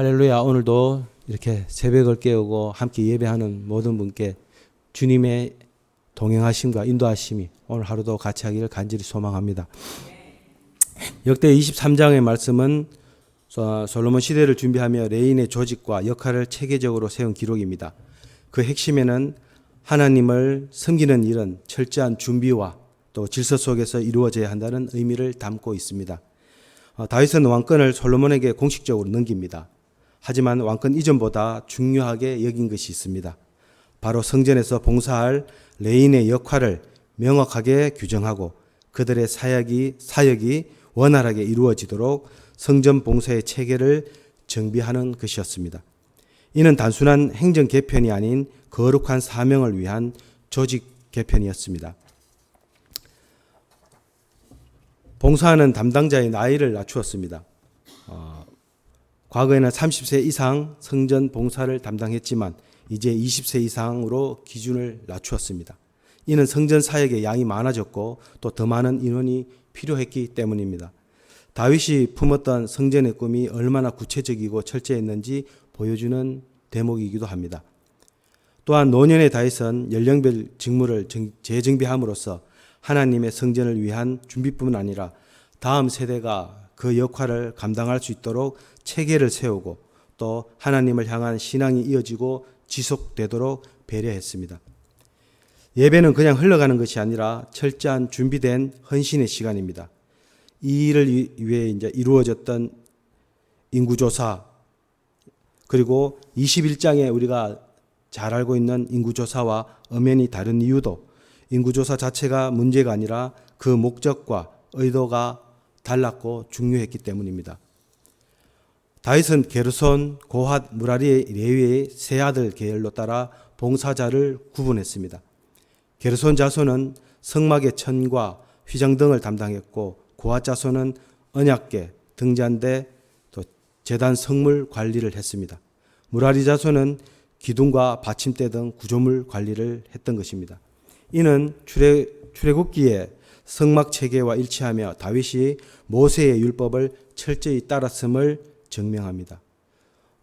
할렐루야. 오늘도 이렇게 새벽을 깨우고 함께 예배하는 모든 분께 주님의 동행하심과 인도하심이 오늘 하루도 같이 하기를 간절히 소망합니다. 역대 23장의 말씀은 소- 솔로몬 시대를 준비하며 레인의 조직과 역할을 체계적으로 세운 기록입니다. 그 핵심에는 하나님을 섬기는 일은 철저한 준비와 또 질서 속에서 이루어져야 한다는 의미를 담고 있습니다. 어, 다윗은 왕권을 솔로몬에게 공식적으로 넘깁니다. 하지만 왕권 이전보다 중요하게 여긴 것이 있습니다. 바로 성전에서 봉사할 레인의 역할을 명확하게 규정하고 그들의 사역이 사역이 원활하게 이루어지도록 성전 봉사의 체계를 정비하는 것이었습니다. 이는 단순한 행정 개편이 아닌 거룩한 사명을 위한 조직 개편이었습니다. 봉사하는 담당자의 나이를 낮추었습니다. 어, 과거에는 30세 이상 성전 봉사를 담당했지만 이제 20세 이상으로 기준을 낮추었습니다. 이는 성전 사역의 양이 많아졌고 또 더 많은 인원이 필요했기 때문입니다. 다윗이 품었던 성전의 꿈이 얼마나 구체적이고 철저했는지 보여주는 대목이기도 합니다. 또한 노년의 다윗은 연령별 직무를 정- 재정비함으로써 하나님의 성전을 위한 준비뿐 아니라 다음 세대가 그 역할을 감당할 수 있도록 체계를 세우고 또 하나님을 향한 신앙이 이어지고 지속되도록 배려했습니다. 예배는 그냥 흘러가는 것이 아니라 철저한 준비된 헌신의 시간입니다. 이 일을 위- 위해 이제 이루어졌던 인구조사 그리고 21장에 우리가 잘 알고 있는 인구조사와 엄연히 다른 이유도 인구조사 자체가 문제가 아니라 그 목적과 의도가 달랐고 중요했기 때문입니다. 다윗은 게르손, 고핫, 무라리, 레위의 세 아들 계열로 따라 봉사자를 구분했습니다. 게르손 자손은 성막의 천과 휘장 등을 담당했고 고핫 자손은 언약계, 등잔대, 또 재단 성물 관리를 했습니다. 무라리 자손은 기둥과 받침대 등 구조물 관리를 했던 것입니다. 이는 출애, 출애굽기에 성막 체계와 일치하며 다윗이 모세의 율법을 철저히 따랐음을 증명합니다.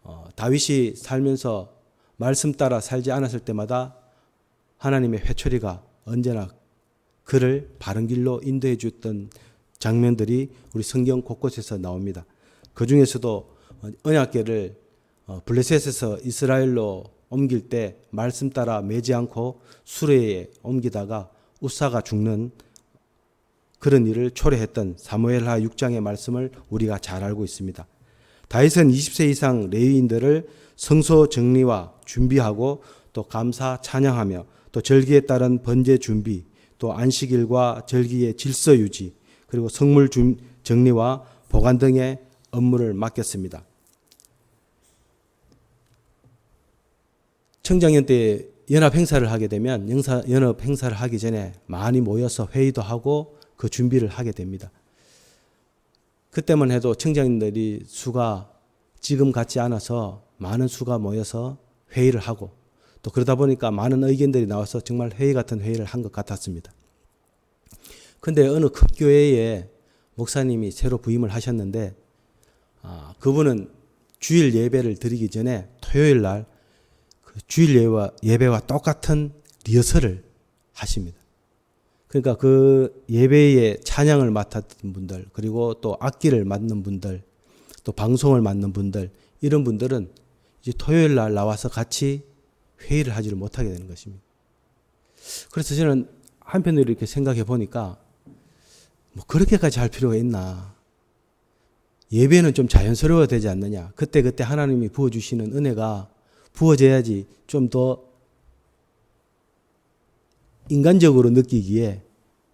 어, 다윗이 살면서 말씀 따라 살지 않았을 때마다 하나님의 회초리가 언제나 그를 바른 길로 인도해 줬던 장면들이 우리 성경 곳곳에서 나옵니다. 그 중에서도 언약궤를 어, 블레셋에서 이스라엘로 옮길 때 말씀 따라 매지 않고 수레에 옮기다가 우사가 죽는 그런 일을 초래했던 사무엘하 6장의 말씀을 우리가 잘 알고 있습니다. 다윗은 20세 이상 레위인들을 성소 정리와 준비하고 또 감사 찬양하며 또 절기에 따른 번제 준비 또 안식일과 절기의 질서 유지 그리고 성물 준- 정리와 보관 등의 업무를 맡겼습니다. 청장년 때 연합 행사를 하게 되면 연합 행사를 하기 전에 많이 모여서 회의도 하고 그 준비를 하게 됩니다. 그때만 해도 청장님들이 수가 지금 같지 않아서 많은 수가 모여서 회의를 하고 또 그러다 보니까 많은 의견들이 나와서 정말 회의 같은 회의를 한 것 같았습니다. 근데 어느 큰 교회에 목사님이 새로 부임을 하셨는데 아, 그분은 주일 예배를 드리기 전에 토요일 날 그 주일 예배와, 예배와 똑같은 리허설을 하십니다. 그러니까 그 예배의 찬양을 맡았던 분들, 그리고 또 악기를 맡는 분들, 또 방송을 맡는 분들, 이런 분들은 이제 토요일 날 나와서 같이 회의를 하지를 못하게 되는 것입니다. 그래서 저는 한편으로 이렇게 생각해 보니까 뭐 그렇게까지 할 필요가 있나. 예배는 좀 자연스러워야 되지 않느냐. 그때그때 하나님이 부어주시는 은혜가 부어져야지 좀 더 인간적으로 느끼기에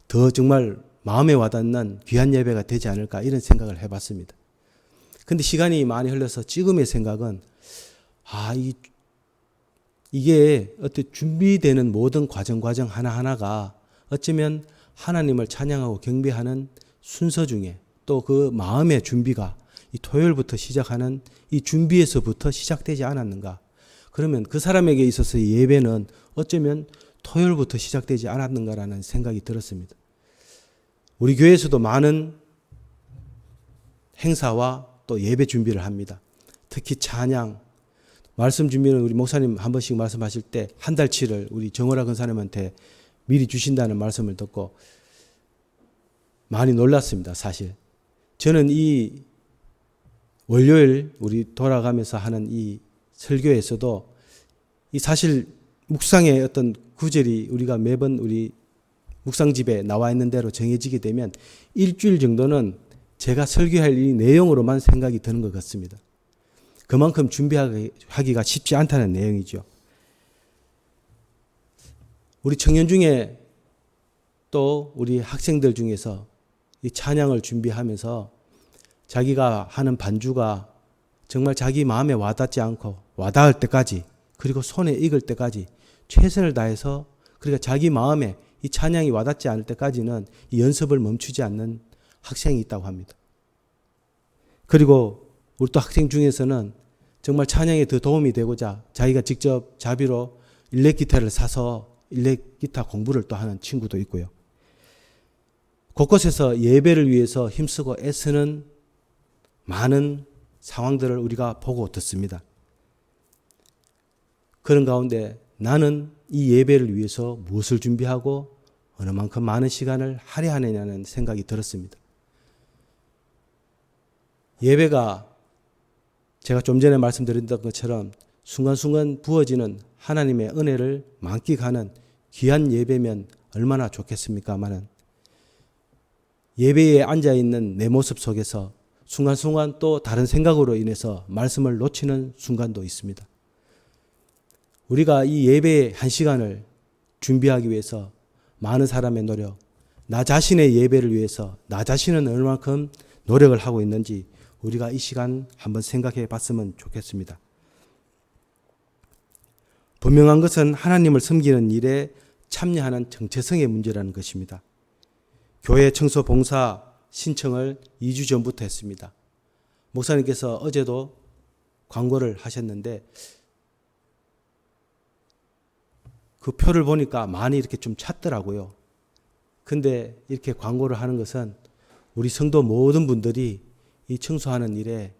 더 정말 마음에 와닿는 귀한 예배가 되지 않을까 이런 생각을 해봤습니다. 근데 시간이 많이 흘러서 지금의 생각은 아, 이, 이게 어떤 준비되는 모든 과정 과정 하나하나가 어쩌면 하나님을 찬양하고 경배하는 순서 중에 또 그 마음의 준비가 이 토요일부터 시작하는 이 준비에서부터 시작되지 않았는가. 그러면 그 사람에게 있어서 예배는 어쩌면 토요일부터 시작되지 않았는가라는 생각이 들었습니다. 우리 교회에서도 많은 행사와 또 예배 준비를 합니다. 특히 찬양 말씀 준비는 우리 목사님 한 번씩 말씀하실 때 한 달치를 우리 정월아 근사님한테 미리 주신다는 말씀을 듣고 많이 놀랐습니다, 사실. 저는 이 월요일 우리 돌아가면서 하는 이 설교에서도 이 사실 묵상의 어떤 구절이 우리가 매번 우리 묵상집에 나와 있는 대로 정해지게 되면 일주일 정도는 제가 설교할 이 내용으로만 생각이 드는 것 같습니다. 그만큼 준비하기가 쉽지 않다는 내용이죠. 우리 청년 중에 또 우리 학생들 중에서 이 찬양을 준비하면서 자기가 하는 반주가 정말 자기 마음에 와닿지 않고 와닿을 때까지 그리고 손에 익을 때까지 최선을 다해서 그러니까 자기 마음에 이 찬양이 와닿지 않을 때까지는 이 연습을 멈추지 않는 학생이 있다고 합니다. 그리고 우리 또 학생 중에서는 정말 찬양에 더 도움이 되고자 자기가 직접 자비로 일렉 기타를 사서 일렉 기타 공부를 또 하는 친구도 있고요. 곳곳에서 예배를 위해서 힘쓰고 애쓰는 많은 상황들을 우리가 보고 듣습니다. 그런 가운데 나는 이 예배를 위해서 무엇을 준비하고 어느 만큼 많은 시간을 할애하느냐는 생각이 들었습니다. 예배가 제가 좀 전에 말씀드렸던 것처럼 순간순간 부어지는 하나님의 은혜를 만끽하는 귀한 예배면 얼마나 좋겠습니까마는 예배에 앉아 있는 내 모습 속에서 순간순간 또 다른 생각으로 인해서 말씀을 놓치는 순간도 있습니다. 우리가 이 예배의 한 시간을 준비하기 위해서 많은 사람의 노력, 나 자신의 예배를 위해서 나 자신은 얼마큼 노력을 하고 있는지 우리가 이 시간 한번 생각해 봤으면 좋겠습니다. 분명한 것은 하나님을 섬기는 일에 참여하는 정체성의 문제라는 것입니다. 교회 청소 봉사 신청을 2주 전부터 했습니다. 목사님께서 어제도 광고를 하셨는데 그 표를 보니까 많이 이렇게 좀 찼더라고요. 근데 이렇게 광고를 하는 것은 우리 성도 모든 분들이 이 청소하는 일에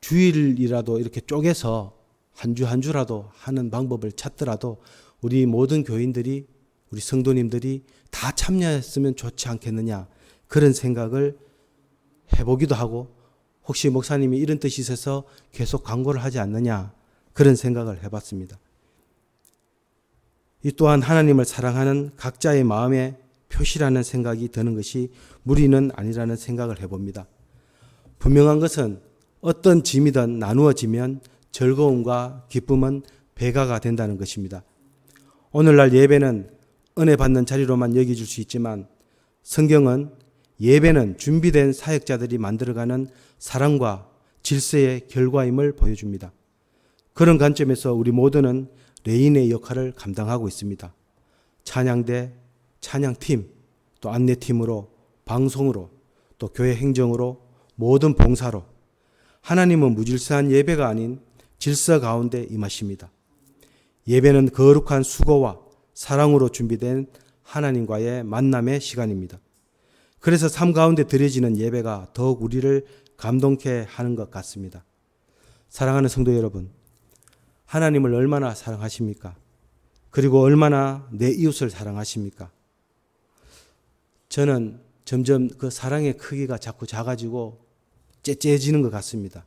주일이라도 이렇게 쪼개서 한 주 한 주라도 하는 방법을 찾더라도 우리 모든 교인들이 우리 성도님들이 다 참여했으면 좋지 않겠느냐 그런 생각을 해보기도 하고 혹시 목사님이 이런 뜻이 있어서 계속 광고를 하지 않느냐 그런 생각을 해봤습니다. 이 또한 하나님을 사랑하는 각자의 마음의 표시라는 생각이 드는 것이 무리는 아니라는 생각을 해봅니다. 분명한 것은 어떤 짐이든 나누어지면 즐거움과 기쁨은 배가가 된다는 것입니다. 오늘날 예배는 은혜 받는 자리로만 여겨질 수 있지만 성경은 예배는 준비된 사역자들이 만들어가는 사랑과 질서의 결과임을 보여줍니다. 그런 관점에서 우리 모두는 레인의 역할을 감당하고 있습니다. 찬양대, 찬양팀, 또 안내팀으로, 방송으로, 또 교회 행정으로, 모든 봉사로 하나님은 무질서한 예배가 아닌 질서 가운데 임하십니다. 예배는 거룩한 수고와 사랑으로 준비된 하나님과의 만남의 시간입니다. 그래서 삶 가운데 드려지는 예배가 더욱 우리를 감동케 하는 것 같습니다. 사랑하는 성도 여러분, 하나님을 얼마나 사랑하십니까? 그리고 얼마나 내 이웃을 사랑하십니까? 저는 점점 그 사랑의 크기가 자꾸 작아지고 째째해지는 것 같습니다.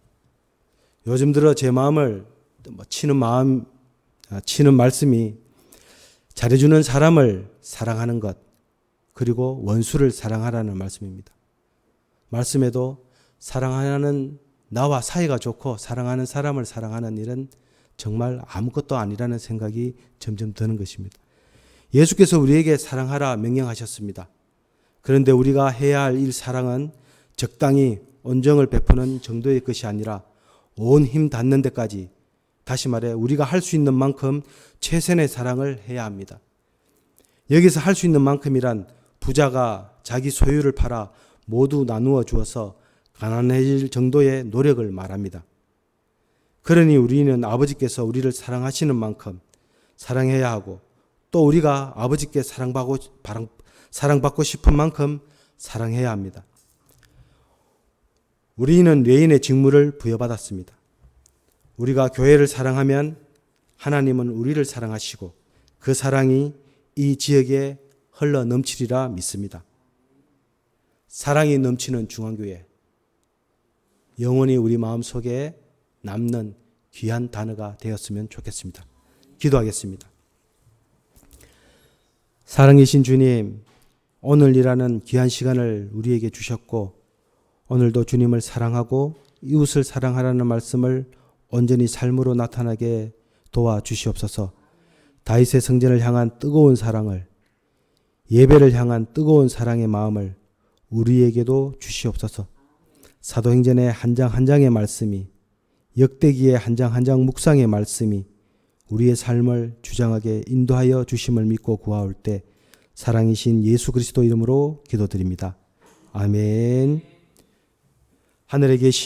요즘 들어 제 마음을 뭐 치는 마음, 아, 치는 말씀이 잘해주는 사람을 사랑하는 것, 그리고 원수를 사랑하라는 말씀입니다. 말씀에도 사랑하는 나와 사이가 좋고 사랑하는 사람을 사랑하는 일은 정말 아무것도 아니라는 생각이 점점 드는 것입니다. 예수께서 우리에게 사랑하라 명령하셨습니다. 그런데 우리가 해야 할 일 사랑은 적당히 온정을 베푸는 정도의 것이 아니라 온 힘 닿는 데까지 다시 말해 우리가 할 수 있는 만큼 최선의 사랑을 해야 합니다. 여기서 할 수 있는 만큼이란 부자가 자기 소유를 팔아 모두 나누어 주어서 가난해질 정도의 노력을 말합니다. 그러니 우리는 아버지께서 우리를 사랑하시는 만큼 사랑해야 하고 또 우리가 아버지께 사랑받고, 사랑받고 싶은 만큼 사랑해야 합니다. 우리는 레인의 직무를 부여받았습니다. 우리가 교회를 사랑하면 하나님은 우리를 사랑하시고 그 사랑이 이 지역에 흘러 넘치리라 믿습니다. 사랑이 넘치는 중앙교회. 영원히 우리 마음 속에 남는 귀한 단어가 되었으면 좋겠습니다. 기도하겠습니다. 사랑이신 주님, 오늘이라는 귀한 시간을 우리에게 주셨고, 오늘도 주님을 사랑하고 이웃을 사랑하라는 말씀을 온전히 삶으로 나타나게 도와 주시옵소서. 다윗의 성전을 향한 뜨거운 사랑을 예배를 향한 뜨거운 사랑의 마음을 우리에게도 주시옵소서. 사도행전의 한 장 한 장의 말씀이 역대기의 한 장 한 장 묵상의 말씀이 우리의 삶을 주장하게 인도하여 주심을 믿고 구하올 때 사랑이신 예수 그리스도 이름으로 기도드립니다. 아멘. 하늘에 계신